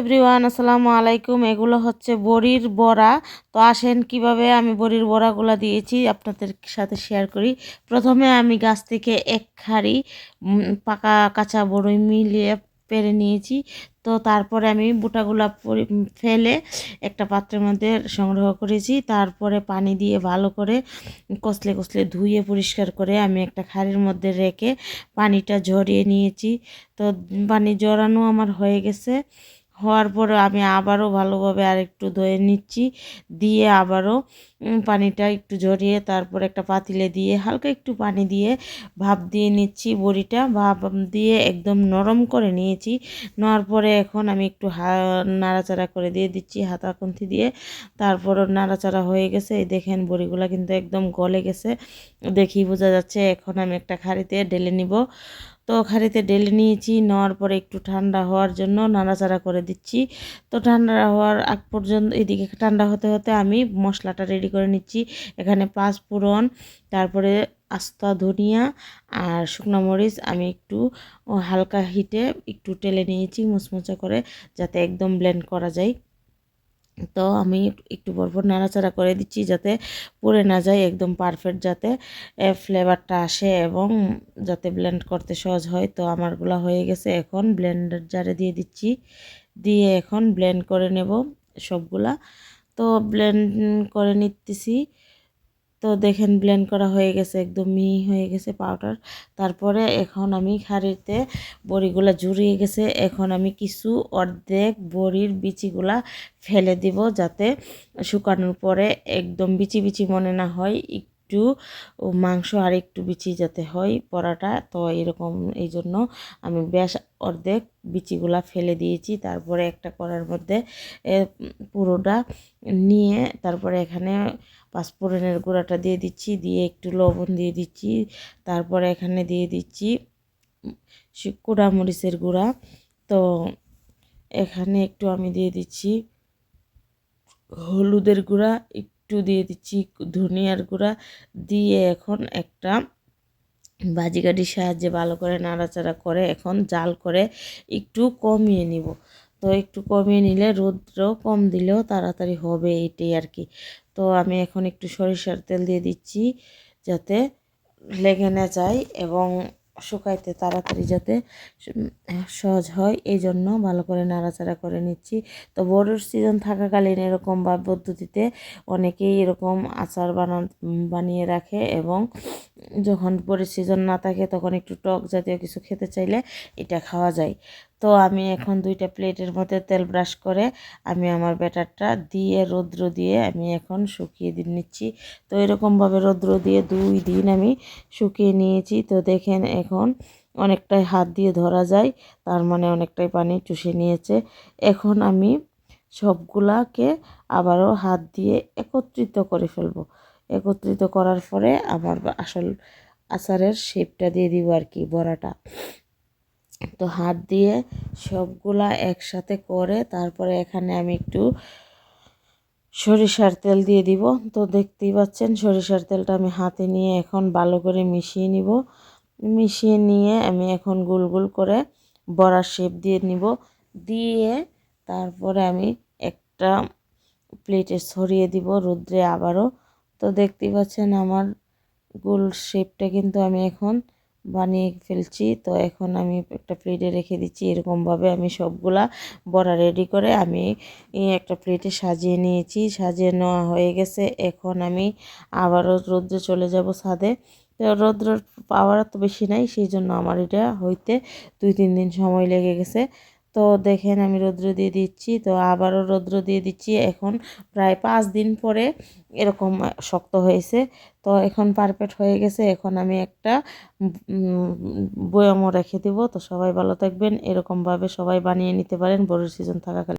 Everyone, আসসালামু আলাইকুম। এগুলো হচ্ছে বড়ির বড়া। তো আসেন, কীভাবে আমি বড়ির বড়াগুলো দিয়েছি আপনাদের সাথে শেয়ার করি। প্রথমে আমি গাছ থেকে এক খাড়ি পাকা কাঁচা বড়ি মিলিয়ে পেরে নিয়েছি। তো তারপরে আমি বুটাগুলা ফেলে একটা পাত্রের মধ্যে সংগ্রহ করেছি। তারপরে পানি দিয়ে ভালো করে কষলে কষলে ধুয়ে পরিষ্কার করে আমি একটা খাড়ির মধ্যে রেখে পানিটা ঝরিয়ে নিয়েছি। তো পানি জড়ানো আমার হয়ে গেছে। হওয়ার পরে আমি আবারও ভালোভাবে আরেকটু ধুয়ে নিচ্ছি। দিয়ে আবারও পানিটা একটু ঝরিয়ে তারপর একটা পাতিলে দিয়ে হালকা একটু পানি দিয়ে ভাপ দিয়ে নিচ্ছি বড়িটা। ভাপ দিয়ে একদম নরম করে নিয়েছি। নেওয়ার পরে এখন আমি একটু হা, নাড়াচাড়া করে দিয়ে দিচ্ছি হাতা খুন্তি দিয়ে। তারপরও নাড়াচাড়া হয়ে গেছে। এই দেখেন বড়িগুলো কিন্তু একদম গলে গেছে। দেখি বোঝা যাচ্ছে, এখন আমি একটা খাড়িতে ঢেলে নিব। তো খাড়িতে ঢেলে নিয়েছি, নেওয়ার পরে একটু ঠান্ডা হওয়ার জন্য নাড়াচাড়া করে দিচ্ছি। তো ঠান্ডা হওয়ার আগ পর্যন্ত এদিকে ঠান্ডা হতে হতে আমি মশলাটা রেডি করে নিচ্ছি। এখানে পাঁচ ফোড়ন, তারপরে আস্তা ধনিয়া আর শুকনো মরিচ আমি একটু হালকা হিটে একটু টেলে নিয়েছি মুচমুচে করে যাতে একদম ব্লেন্ড করা যায়। তো আমি একটু পরপর নাড়াচাড়া করে দিচ্ছি যাতে পুড়ে না যায়, একদম পারফেক্ট যাতে ফ্লেভারটা আসে এবং যাতে ব্লেন্ড করতে সহজ হয়। তো আমারগুলো হয়ে গেছে এখন ব্লেন্ডার জারে দিয়ে দিচ্ছি। দিয়ে এখন ব্লেন্ড করে নেব সবগুলা। তো ব্লেন্ড করে নিতেছি। তো দেখেন ব্লেন্ড করা হয়ে গেছে, একদম মিহি হয়ে গেছে পাউডার তারপরে এখন আমি খাড়িতে বড়িগুলা জুড়িয়ে গেছে, এখন আমি কিছু অর্ধেক বড়ির বিচিগুলা ফেলে দিব যাতে শুকানোর পরে একদম বিচি বিচি মনে না হয় একটু মাংস আর একটু বিচি যাতে হয় পরাটা, তো এরকম এই জন্য আমি বেশ অর্ধেক বিচিগুলা ফেলে দিয়েছি। তারপরে একটা করার মধ্যে পুরোটা নিয়ে তারপরে এখানে পাঁচফোড়নের গুঁড়াটা দিয়ে দিচ্ছি, দিয়ে একটু লবণ দিয়ে দিচ্ছি। তারপরে এখানে দিয়ে দিচ্ছি কুড়া মরিচের গুঁড়া। তো এখানে একটু আমি দিয়ে দিচ্ছি হলুদের গুঁড়া একটু দিয়ে দিচ্ছি ধনিয়ার গুঁড়া। দিয়ে এখন একটা ভাজি কাঠির সাহায্যে ভালো করে নাড়াচাড়া করে এখন জাল করে একটু কমিয়ে নিব। তো একটু কমিয়ে নিলে রৌদ্র কম দিলেও তাড়াতাড়ি হবে এটাই আর কি। তো আমি এখন একটু সরিষার তেল দিয়ে দিচ্ছি যাতে লেগে না যায় এবং শুকাইতে তাড়াতাড়ি যাতে সহজ হয়। এই জন্য ভালো করে নাড়াচাড়া করে নিচ্ছি। তো বড়োর সিজন থাকাকালীন এরকম বা পদ্ধতিতে অনেকেই এরকম আচার বানা বানিয়ে রাখে এবং যখন বড়ির সিজন না থাকে তখন একটু টক জাতীয় কিছু খেতে চাইলে এটা খাওয়া যায়। তো আমি এখন দুইটা প্লেটের মধ্যে তেল ব্রাশ করে আমি আমার ব্যাটারটা দিয়ে রৌদ্র দিয়ে আমি এখন শুকিয়ে দিয়ে নিচ্ছি। তো এরকমভাবে রৌদ্র দিয়ে দুই দিন আমি শুকিয়ে নিয়েছি। তো দেখেন এখন অনেকটাই হাত দিয়ে ধরা যায়, তার মানে অনেকটাই পানি চুষে নিয়েছে। এখন আমি সবগুলাকে আবারও হাত দিয়ে একত্রিত করে ফেলব। একত্রিত করার পরে আমার আসল আচারের শেপটা দিয়ে দিব আর কি, বড়াটা। তো হাত দিয়ে সবগুলা একসাথে করে তারপরে এখানে আমি একটু সরিষার তেল দিয়ে দিব। তো দেখতেই পাচ্ছেন সরিষার তেলটা আমি হাতে নিয়ে এখন ভালো করে মিশিয়ে নিব। মিশিয়ে নিয়ে আমি এখন গোল গোল করে বড়া শেপ দিয়ে নিব। দিয়ে তারপরে আমি একটা প্লেটে ছড়িয়ে দিব রুদ্রে আবারও। তো দেখতেই পাচ্ছেন আমার গোল শেপটা কিন্তু আমি এখন বানিয়ে ফেলছি। তো এখন আমি একটা প্লেটে রেখে দিচ্ছি। এরকমভাবে আমি সবগুলা বড়া রেডি করে আমি একটা প্লেটে সাজিয়ে নিয়েছি। সাজিয়ে নেওয়া হয়ে গেছে। এখন আমি আবারও রোদ্রে চলে যাব ছাদে। তো রৌদ্রের পাওয়ার তো বেশি নাই, সেই জন্য আমার এটা হইতে দুই তিন দিন সময় লেগে গেছে। তো দেখেন আমি রৌদ্র দিয়ে দিচ্ছি, তো আবারও রৌদ্র দিয়ে দিচ্ছি। এখন প্রায় পাঁচ দিন পরে এরকম শক্ত হয়েছে। তো এখন পারফেক্ট হয়ে গেছে। এখন আমি একটা বয়ামও রেখে দেবো। তো সবাই ভালো থাকবেন। এরকমভাবে সবাই বানিয়ে নিতে পারেন। বড় সিজন থাকাকালীন।